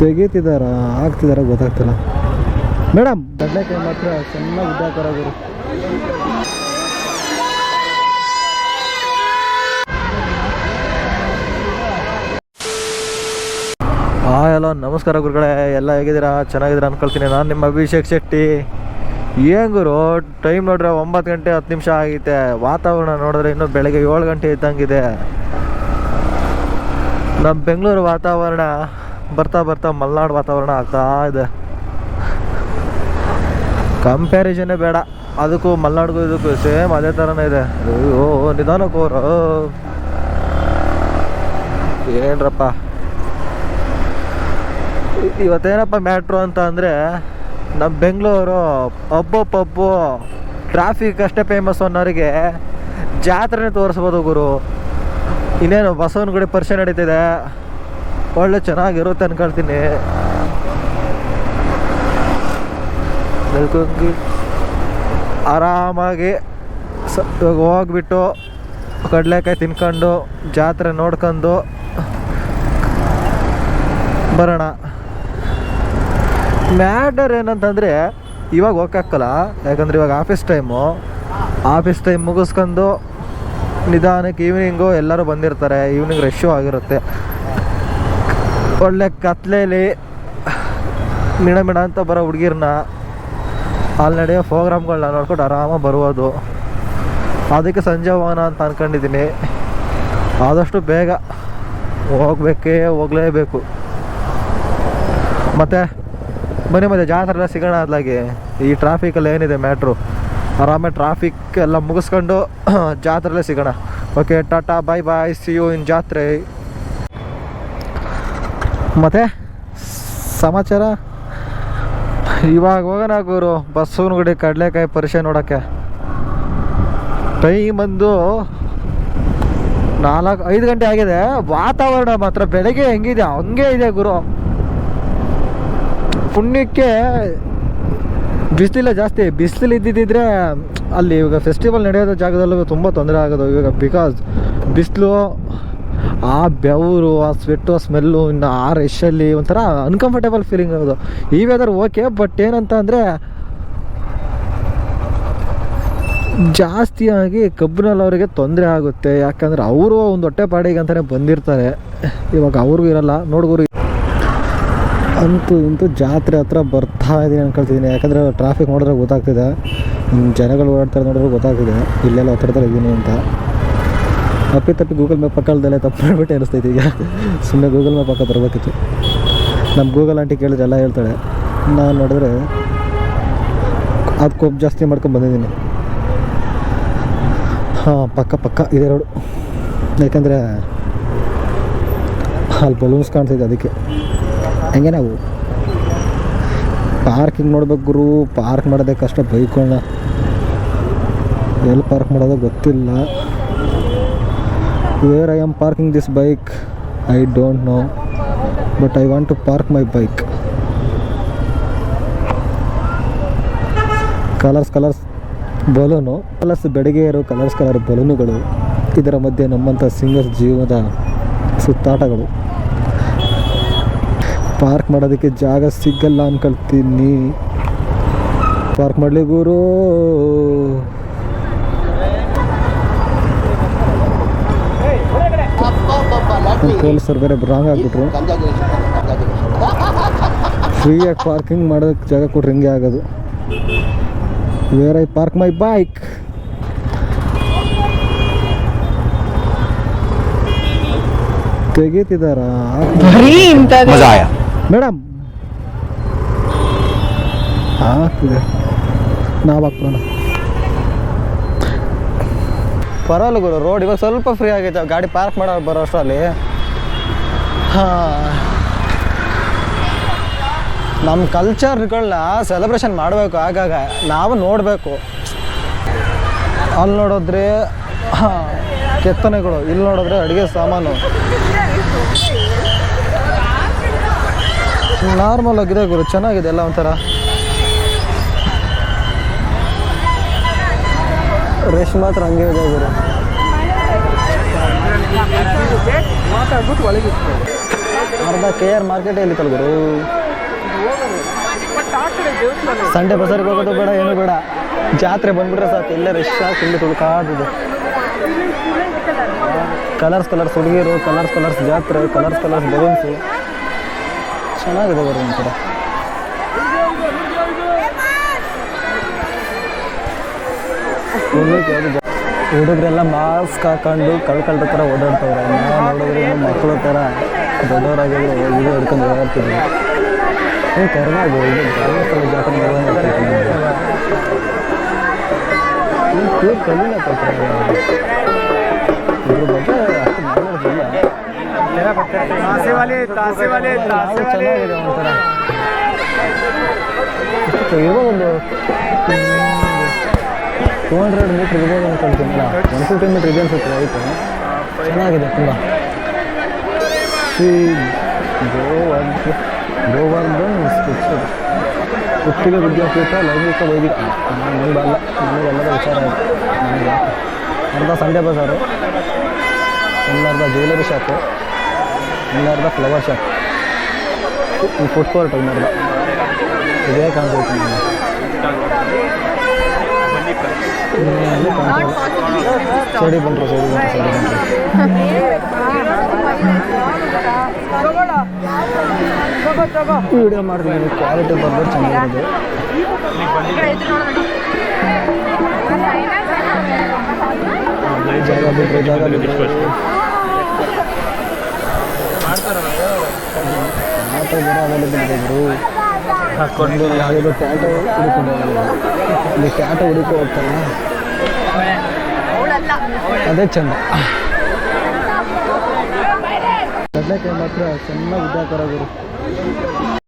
ತೆಗೀತಿದಾರ? ಆಗ್ತಿದಾರ? ಗೊತ್ತಾಗ್ತಿಲ್ಲ. ಮೇಡಮ್, ಬದನೆಕಾಯಿ ಮಾತ್ರ ಚೆನ್ನಾಗಿ ಉದ್ದಾಕಾರ ಗುರು ಹಾಂ ಹಲೋ ನಮಸ್ಕಾರ ಗುರುಗಳೇ. ಎಲ್ಲ ಹೇಗಿದ್ದೀರಾ? ಚೆನ್ನಾಗಿದ್ದೀರಾ ಅನ್ಕೊಳ್ತೀನಿ ನಾನು ನಿಮ್ಮ ಅಭಿಷೇಕ್ ಶೆಟ್ಟಿ. ಏನು ಗುರು? ಟೈಮ್ ನೋಡ್ರೆ ಒಂಬತ್ತು ಗಂಟೆ ಹತ್ತು ನಿಮಿಷ ಆಗೈತೆ. ವಾತಾವರಣ ನೋಡಿದ್ರೆ ಇನ್ನೂ ಬೆಳಗ್ಗೆ ಏಳು ಗಂಟೆ ಇದ್ದಂಗಿದೆ. ನಮ್ಮ ಬೆಂಗಳೂರು ವಾತಾವರಣ ಬರ್ತಾ ಬರ್ತಾ ಮಲ್ನಾಡು ವಾತಾವರಣ ಆಗ್ತಾ ಇದೆ. ಕಂಪ್ಯಾರಿಸನ್ನೇ ಬೇಡ. ಅದಕ್ಕೂ ಮಲೆನಾಡಿಗೂ ಇದಕ್ಕೂ ಸೇಮ್ ಅದೇ ಥರನೇ ಇದೆ. ಅಯ್ಯೋ ಕೋರ್ ಏನ್ರಪ್ಪ. ಇವತ್ತೇನಪ್ಪ ಮ್ಯಾಟ್ರು ಅಂತ ಅಂದರೆ ನಮ್ಮ ಬೆಂಗಳೂರು ಹಬ್ಬ ಪಬ್ಬು ಟ್ರಾಫಿಕ್ ಅಷ್ಟೇ ಫೇಮಸ್ ಅನ್ನೋರಿಗೆ ಜಾತ್ರೆನೇ ತೋರಿಸ್ಬೋದು ಗುರು. ಇನ್ನೇನು ಬಸವನಗುಡಿ ಪರಿಚಯ ನಡೀತಿದೆ. ಒಳ್ಳೆ ಚೆನ್ನಾಗಿರುತ್ತೆ ಅನ್ಕೊಳ್ತೀನಿ. ಬೆಳ್ಕೊಂಗಿ ಆರಾಮಾಗಿ ಸ ಇವಾಗ ಹೋಗ್ಬಿಟ್ಟು ಕಡಲೆಕಾಯಿ ತಿನ್ಕೊಂಡು ಜಾತ್ರೆ ನೋಡ್ಕೊಂಡು ಬರೋಣ. ಮ್ಯಾಟರ್ ಏನಂತಂದರೆ ಇವಾಗ ಹೋಗಕ್ಕಲ್ಲ ಯಾಕಂದ್ರೆ ಇವಾಗ ಆಫೀಸ್ ಟೈಮು. ಆಫೀಸ್ ಟೈಮ್ ಮುಗಿಸ್ಕೊಂಡು ನಿಧಾನಕ್ಕೆ ಈವ್ನಿಂಗು ಎಲ್ಲರೂ ಬಂದಿರ್ತಾರೆ ಈವ್ನಿಂಗ್ ರಶ್ಶು ಆಗಿರುತ್ತೆ. ಒಳ್ಳೆ ಕತ್ಲೇಲಿ ಮಿಣ ಮಿಣ ಅಂತ ಬರೋ ಹುಡುಗಿರ್ನ ಅಲ್ಲಿ ನಡೆಯೋ ಪ್ರೋಗ್ರಾಮ್ಗಳನ್ನ ನೋಡ್ಕೊಂಡು ಆರಾಮಾಗಿ ಬರ್ಬೋದು ಅದಕ್ಕೆ ಸಂಜೆ ಹೋಗೋಣ ಅಂತ ಅಂದ್ಕೊಂಡಿದ್ದೀನಿ ಆದಷ್ಟು ಬೇಗ ಹೋಗ್ಬೇಕೇ ಹೋಗಲೇಬೇಕು. ಮತ್ತೆ ಬನ್ನಿ ಮತ್ತೆ ಜಾತ್ರೆ ಎಲ್ಲ ಸಿಗೋಣ ಅದ್ಲಾಗಿ. ಈ ಟ್ರಾಫಿಕಲ್ಲಿ ಏನಿದೆ ಮ್ಯಾಟ್ರು ಆರಾಮಾಗಿ ಟ್ರಾಫಿಕ್ ಎಲ್ಲ ಮುಗಿಸ್ಕೊಂಡು ಜಾತ್ರೆಲ್ಲೇ ಸಿಗೋಣ. Okay tata bye bye see you in ಜಾತ್ರೆ. ಮತ್ತೆ ಸಮಾಚಾರ? ಇವಾಗ ಹೋಗೋಣ ಗುರು ಬಸವನಗುಡಿ ಕಡಲೆಕಾಯಿ ಪರಿಷೆ ನೋಡೋಕ್ಕೆ. ಟೈಮ್ ಬಂದು ನಾಲ್ಕು, ಐದು ಗಂಟೆ ಆಗಿದೆ. ವಾತಾವರಣ ಮಾತ್ರ ಬೆಳಗ್ಗೆ ಹೆಂಗಿದೆ? ಹಂಗೆ ಇದೆ ಗುರು. ಪುಣ್ಯಕ್ಕೆ ಬಿಸಿಲಿಲ್ಲ ಜಾಸ್ತಿ. ಬಿಸಿಲು ಇದ್ದಿದ್ದಿದ್ರೆ ಅಲ್ಲಿ ಇವಾಗ ಫೆಸ್ಟಿವಲ್ ನಡೆಯೋದ ಜಾಗದಲ್ಲೂ ತುಂಬ ತೊಂದರೆ ಆಗೋದು ಇವಾಗ ಬಿಕಾಸ್ ಬಿಸಿಲು ಆ ಬೆವರು, ಆ ಸ್ವೆಟ್ಟು ಆ ಸ್ಮೆಲ್ಲು ಇನ್ನು ಆ ರಶಲ್ಲಿ ಒಂಥರ ಅನ್ಕಂಫರ್ಟೇಬಲ್ ಫೀಲಿಂಗ್ ಆಗೋದು ಈ ವೆದರ್ ಓಕೆ ಬಟ್ ಏನಂತ ಅಂದರೆ ಜಾಸ್ತಿಯಾಗಿ ಕಬ್ಬಿನಲ್ಲಿ ಅವರಿಗೆ ತೊಂದರೆ ಆಗುತ್ತೆ. ಯಾಕಂದರೆ ಅವರು ಒಂದು ಹೊಟ್ಟೆ ಪಾಡಿಗೆ ಅಂತಲೇ ಬಂದಿರ್ತಾರೆ. ಇವಾಗ ಅವ್ರಿಗೂ ಇರಲ್ಲ, ನೋಡ್ಗುರು ಅಂತೂ ಇಂತೂ ಜಾತ್ರೆ ಹತ್ರ ಬರ್ತಾ ಇದ್ದೀನಿ ಅನ್ಕೊಳ್ತಿದ್ದೀನಿ ಯಾಕಂದರೆ ಟ್ರಾಫಿಕ್ ನೋಡಿದ್ರೆ ಗೊತ್ತಾಗ್ತಿದೆ. ಜನಗಳು ಓಡಾಡ್ತಾರೆ ನೋಡಿದ್ರೆ ಗೊತ್ತಾಗ್ತಿದೆ. ಇಲ್ಲೆಲ್ಲ ಹತ್ರದಲ್ಲಿ ಇದ್ದೀನಿ ಅಂತ. ತಪ್ಪಿ ತಪ್ಪಿ ಗೂಗಲ್ ಮ್ಯಾಪ್ ಪಕ್ಕದಲ್ಲೇ ತಪ್ಪು ಮಾಡಿಬಿಟ್ಟೆ ಅನಿಸ್ತೈತೆ ಈಗ. ಸುಮ್ಮನೆ ಗೂಗಲ್ ಮ್ಯಾಪ್ ಪಕ್ಕ ಬರಬೇಕಿತ್ತು. ನಮ್ಮ ಗೂಗಲ್ ಆಂಟಿ ಕೇಳಿದ್ರೆ ಎಲ್ಲ ಹೇಳ್ತಾಳೆ. ನಾನು ನೋಡಿದ್ರೆ ಅದು ಕೋಪ್ ಜಾಸ್ತಿ ಮಾಡ್ಕೊಂಡು ಬಂದಿದ್ದೀನಿ. ಹಾಂ, ಪಕ್ಕ ಪಕ್ಕ, ಇದೆ ರೋಡು ಯಾಕಂದರೆ ಅಲ್ಲಿ ಬಲೂನ್ಸ್ ಕಾಣ್ತೈತೆ ಅದಕ್ಕೆ. ಹೆಂಗೆ ನಾವು? ಪಾರ್ಕಿಂಗ್ ನೋಡ್ಬೇಕು ಗುರು. ಪಾರ್ಕ್ ಮಾಡೋದೇ ಕಷ್ಟ ಬೈಕ್ಗಳನ್ನ ಎಲ್ಲಿ ಪಾರ್ಕ್ ಮಾಡೋದೋ ಗೊತ್ತಿಲ್ಲ. Where I am parking this bike I don't know but I want to park my bike colours colours balloon colours ಬೆಡಗೆಯರು colours colour ಬಲೂನುಗಳು ಇದರ ಮಧ್ಯೆ ನಮ್ಮಂಥ ಸಿಂಗರ್ಸ್ ಜೀವನದ ಸುತ್ತಾಟಗಳು. ಪಾರ್ಕ್ ಮಾಡೋದಕ್ಕೆ ಜಾಗ ಸಿಗಲ್ಲ ಅನ್ಕೊಳ್ತೀನಿ. ಪಾರ್ಕ್ ಮಾಡಲಿ ಗುರು. ಪಾರ್ಕಿಂಗ್ ಪೊಲೀಸರು ಬೇರೆ ರಾಂಗ್ ಆಗಿಬಿಟ್ರು. ಫ್ರೀಯಾಗಿ ಪಾರ್ಕಿಂಗ್ ಮಾಡೋದಕ್ಕೆ ಜಾಗ ಕೊಟ್ರೆ ಹಿಂಗೆ ಆಗೋದು. Where I park my bike ತೆಗೀತಿದಾರ madam. ಹಾಕಿದೆ ನಾವು ಪರವಾಗಿಲ್ಲ ಗುರು ರೋಡ್ ಇವಾಗ ಸ್ವಲ್ಪ ಫ್ರೀ ಆಗೈತೆ. ಗಾಡಿ ಪಾರ್ಕ್ ಮಾಡೋ ಬರೋ ಅಷ್ಟರಲ್ಲಿ. ನಮ್ಮ ಕಲ್ಚರ್ಗಳನ್ನ ಸೆಲೆಬ್ರೇಷನ್ ಮಾಡಬೇಕು ಆಗಾಗ. ನಾವು ನೋಡಬೇಕು. ಅಲ್ಲಿ ನೋಡಿದ್ರೆ ಕೆತ್ತನೆಗಳು. ಇಲ್ಲಿ ನೋಡಿದ್ರೆ ಅಡುಗೆ ಸಾಮಾನು. ನಾರ್ಮಲ್ ಆಗಿದೆ ಗುರು, ಚೆನ್ನಾಗಿದೆ ಎಲ್ಲ ಒಂಥರ. ರೇಷ್ ಮಾತ್ರ ಹಂಗೆ ಇದೆ ಗುರು. ಮಾತಾಡ್ಬಿಟ್ಟು ಒಳಗೆ ಅರ್ಧ ಕೆ ಆರ್ ಮಾರ್ಕೆಟ್ ಎಲ್ಲಿ ಗುರು ಸಂಡೆ ಬಜಾರ್ಗೆ ಹೋಗೋದು ಬೇಡ, ಏನು ಬೇಡ. ಜಾತ್ರೆ ಬಂದ್ಬಿಟ್ರೆ ಸಾಕು ಎಲ್ಲ ರಶ್ ಆಗಿ ಇಲ್ಲಿ ಕಲರ್ಸ್ ಕಲರ್ಸ್ ಹುಡುಗಿರು ಕಲರ್ಸ್ ಕಲರ್ಸ್ ಜಾತ್ರೆ ಕಲರ್ಸ್ ಕಲರ್ಸ್ ಬಲೂನ್ಸ್ ಚೆನ್ನಾಗಿದೆ ಬರೋ ಕಡೆ. ಹುಡುಗರೆಲ್ಲ ಮಾಸ್ಕ್ ಹಾಕೊಂಡು ಕಳ್ಕಳ್ದ ಥರ ಓಡಾಡ್ತವ್ರೆ. ನಾವು ನೋಡಿದ್ರೆ ಮಕ್ಕಳು ಥರ ದೊಡ್ಡವರಾಗಿದ್ರು ಇದು ಹಿಡ್ಕೊಂಡು ಓಡಾಡ್ತಿದ್ವಿ ನೀವು ಕರ್ನಾಟಕ ಇದು ಧರ್ಮಸ್ಥಳ ಜಾತ್ರೆ ಕಲ್ಲಿನ ಇದ್ರ ಬಗ್ಗೆ ಅಷ್ಟು ಚೆನ್ನಾಗಿದೆ ಒಂಥರ. ಒಂದು ಟೂ ಹಂಡ್ರೆಡ್ ಮೀಟ್ರ್ ಇರ್ಬೋದು ಅನ್ಕೊಳ್ತೀನಿ ಒನ್ ಫಿಫ್ಟಿ ಮೀಟ್ರ್ ಇದೆ ಅನ್ಸುತ್ತೆ ಆಯಿತು. ಚೆನ್ನಾಗಿದೆ ತುಂಬ. ಗೋವರ್ಧ ಗೋವರ್ಧನ್ ಸ್ಪಿರಿಚುವಲ್ ಕುತ್ತಿಗೆ ವಿದ್ಯಾಪೀಠ ಲೈಂಗಿಕ ವೈದಿಕ ನನಗಲ್ಲ ನನಗೆಲ್ಲದ ವಿಚಾರ ನನಗೆ ಅರ್ಧ ಸಂಡೆ ಬಜಾರು ಇನ್ನರ್ಧ ಜ್ಯುವೆಲರಿ ಶಾಪು ಇನ್ನರ್ಧ ಫ್ಲವರ್ ಶಾಪ್ ಈ ಫುಡ್ ಕೋರ್ಟ್ ಇನ್ನರ್ಧ ಇದೇ ಕಾಣ್ತೈತೆ ನನಗೆ ಸರಿ ಬಂದರು ಸರಿ ಬಂದರು ಸೈಡಿ ಬಂದರು ವಿಡಿಯೋ ಮಾಡ್ತೀನಿ ಕ್ವಾಲಿಟಿ ಬರ್ಬೋದು ಚೆನ್ನಾಗಿದೆ ಜಾಗ ಬಿಟ್ಟರೆ ಜಾಗ ಬಿಟ್ಟರೆ ಆಟೋ ಬೇರೆ ಅವೈಲೇಬಲ್ ಇದೆ ಗುರು ಹಾಕೊಂಡು ಯಾವುದೋ ಟ್ಯಾಟೋ ಹುಡುಕೊಂಡು ಇಲ್ಲಿ ಟ್ಯಾಟೋ ಹುಡುಕಿ ಹೋಗ್ತಾರಲ್ಲ ಅದೇ ಚಂದ. ಕಡಲೆಕಾಯಿ ಮಾತ್ರ ಚೆನ್ನಾಗಿ ಉದ್ದಾಕಾರ